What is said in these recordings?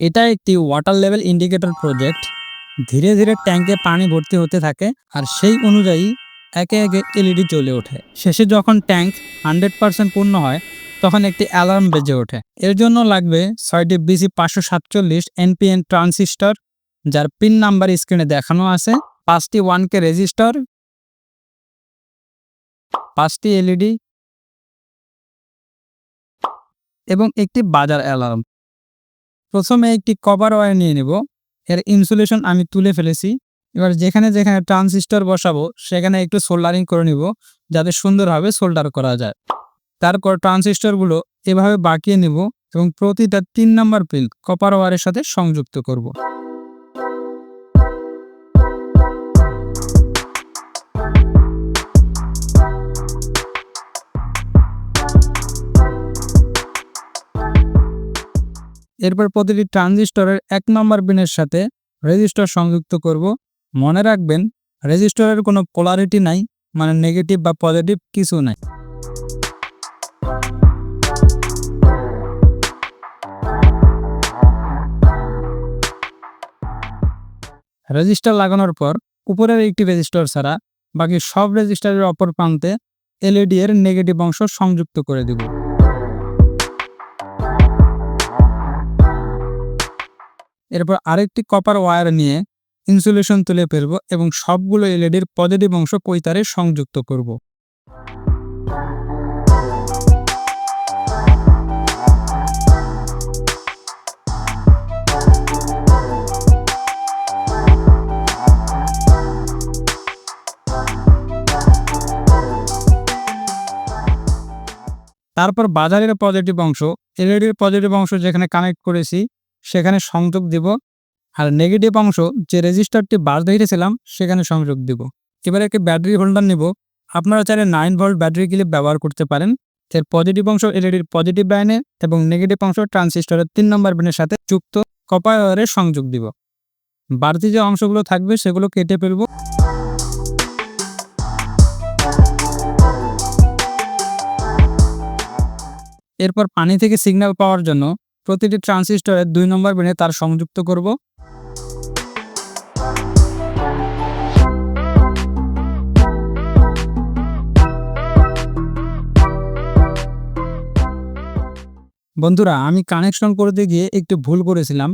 এটা একটি water level indicator project ধীরে ধীরে ট্যাঙ্কে পানি ভর্তি হতে থাকে আর সেই অনুযায়ী একে একে এলইডি চলে ওঠে। শেষে যখন ট্যাঙ্ক হান্ড্রেড পার্সেন্ট পূর্ণ হয়, তখন একটি অ্যালার্ম বেজে ওঠে। এর জন্য লাগবে ছয়টি বিসি পাঁচশো সাতচল্লিশ এনপিএন ট্রান্সিস্টর যার পিন নাম্বার স্ক্রিনে দেখানো আছে। পাঁচটি ওয়ান কে রেজিস্টার পাঁচটি এলইডি এবং একটি বাজার অ্যালার্ম প্রথমে একটি কভার ওয়্যার নিয়ে নেব। এর ইনসুলেশন আমি তুলে ফেলেছি। এবার যেখানে যেখানে ট্রানজিস্টর বসাবো, সেখানে একটু সোল্ডারিং করে নিব, যাতে সুন্দরভাবে সোল্ডার করা যায়। তারপর ট্রানজিস্টরগুলো এভাবে বাঁকিয়ে নেব এবং প্রতিটা তিন নম্বর পিন কপার ওয়ারের সাথে সংযুক্ত করব। এরপর প্রতিটি ট্রানজিস্টরের এক নম্বর পিনের সাথে রেজিস্টার সংযুক্ত করব। মনে রাখবেন, রেজিস্টরের কোনো পোলারিটি নাই মানে নেগেটিভ বা পজিটিভ কিছু নাই। রেজিস্টার লাগানোর পর উপরের একটি রেজিস্টার ছাড়া বাকি সব রেজিস্টারের অপর প্রান্তে এলইডি এর নেগেটিভ অংশ সংযুক্ত করে দেব। এরপর আরেকটি কপার ওয়্যার নিয়ে ইনসুলেশন তুলে ফেলব এবং সবগুলো এলইডির পজিটিভ অংশ কৈতারে সংযুক্ত করব। তারপর বাজারের পজিটিভ অংশ এলইডির পজিটিভ অংশ যেখানে কানেক্ট করেছি সেখানে সংযোগ দিব। আর নেগেটিভ অংশ যে রেজিস্টারটি বার দেখেছিলাম সেখানে সংযোগ দিব। এবার একটি ব্যাটারি হোল্ডার নিব। আপনারা চাইলে নাইন ভোল্ট ব্যাটারি ক্লিপ ব্যবহার করতে পারেন। এর পজিটিভ অংশ এলইডির পজিটিভ লাইনে এবং নেগেটিভ অংশ ট্রান্সিস্টরের তিন নম্বর পিনের সাথে যুক্ত কপারে সংযোগ দিব। বাড়তি যে অংশগুলো থাকবে, সেগুলো কেটে ফেলব। এরপর পানি থেকে সিগন্যাল পাওয়ার জন্য প্রতিটি ট্রানজিস্টরের দুই নম্বর পিনে তার সংযুক্ত করব। বন্ধুরা, আমি কানেকশন করতে গিয়ে একটু ভুল করেছিলাম।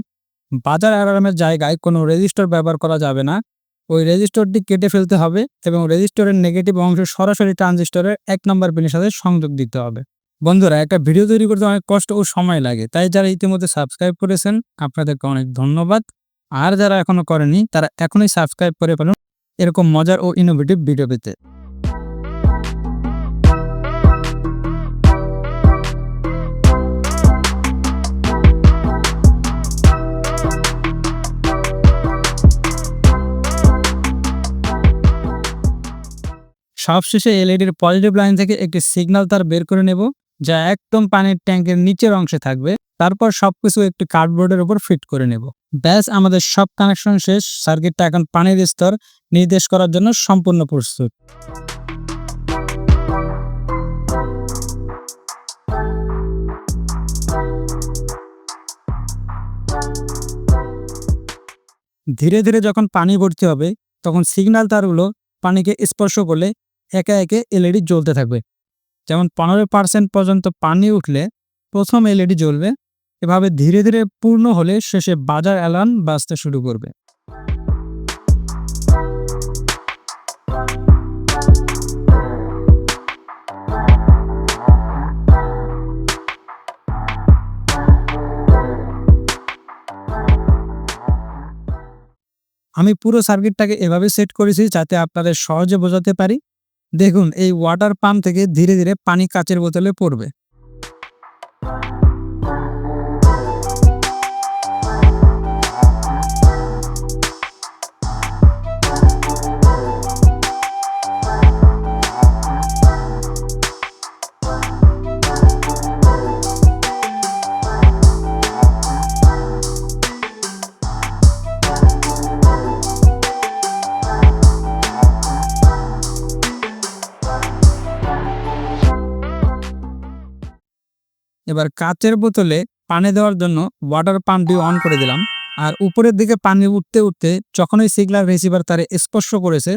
বাজার অ্যালার্মের জায়গায় কোনো রেজিস্টার ব্যবহার করা যাবে না। ওই রেজিস্টারটি কেটে ফেলতে হবে এবং রেজিস্টারের নেগেটিভ অংশ সরাসরি ট্রানজিস্টরের এক নম্বর পিনের সাথে সংযোগ দিতে হবে। বন্ধুরা, একটা ভিডিও তৈরি করতে অনেক কষ্ট ও সময় লাগে, তাই যারা ইতিমধ্যে সাবস্ক্রাইব করেছেন, আপনাদেরকে অনেক ধন্যবাদ। আর যারা এখনও করেনি তারা এখনই সাবস্ক্রাইব করে ফেলুন এরকম মজার ও ইনোভেটিভ ভিডিও পেতে। সবশেষে এলইডির পজিটিভ লাইন থেকে একটি সিগন্যাল তার বের করে নেব। যা একদম পানির ট্যাঙ্কের নিচের অংশে থাকবে। তারপর সবকিছু একটি কার্ডবোর্ডের উপর ফিট করে নেব। ব্যাস, আমাদের সব কানেকশন শেষ। সার্কিটটা এখন পানির স্তর নির্দেশ করার জন্য সম্পূর্ণ প্রস্তুত। ধীরে ধীরে যখন পানি ভর্তি হবে, তখন সিগন্যাল তারগুলো পানিকে স্পর্শ করলে একে একে এলইডি জ্বলতে থাকবে। যেমন পনেরো পার্সেন্ট পর্যন্ত পানি উঠলে প্রথম এলইডি জ্বলবে। এভাবে ধীরে ধীরে পূর্ণ হলে শেষে বাজার অ্যালার্ম বাজতে শুরু করবে। আমি পুরো সার্কিটটাকে এভাবে সেট করেছি যাতে আপনাদের সহজে বোঝাতে পারি। দেখুন এই ওয়াটার পাম্প থেকে ধীরে ধীরে পানি কাচের বোতলে পড়বে। এবার কাচের বোতলে পানি দেওয়ার জন্য ওয়াটার পাম্পটি অন করে দিলাম। আর উপরের দিকে পানি উঠতে উঠতে যখনই সিগন্যাল রিসিভার তারে স্পর্শ করেছে,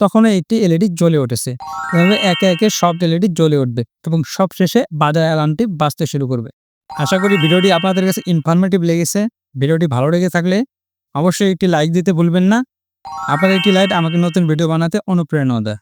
তখনই একটি এলইডি জ্বলে উঠেছে। এভাবে একে একে সব এলইডি জ্বলে উঠবে এবং সব শেষে বাজার অ্যালার্মটি বাজতে শুরু করবে। আশা করি ভিডিওটি আপনাদের কাছে ইনফরমেটিভ লেগেছে। ভিডিওটি ভালো লেগে থাকলে অবশ্যই একটি লাইক দিতে ভুলবেন না। আপনার একটি লাইক আমাকে নতুন ভিডিও বানাতে অনুপ্রেরণা দেয়।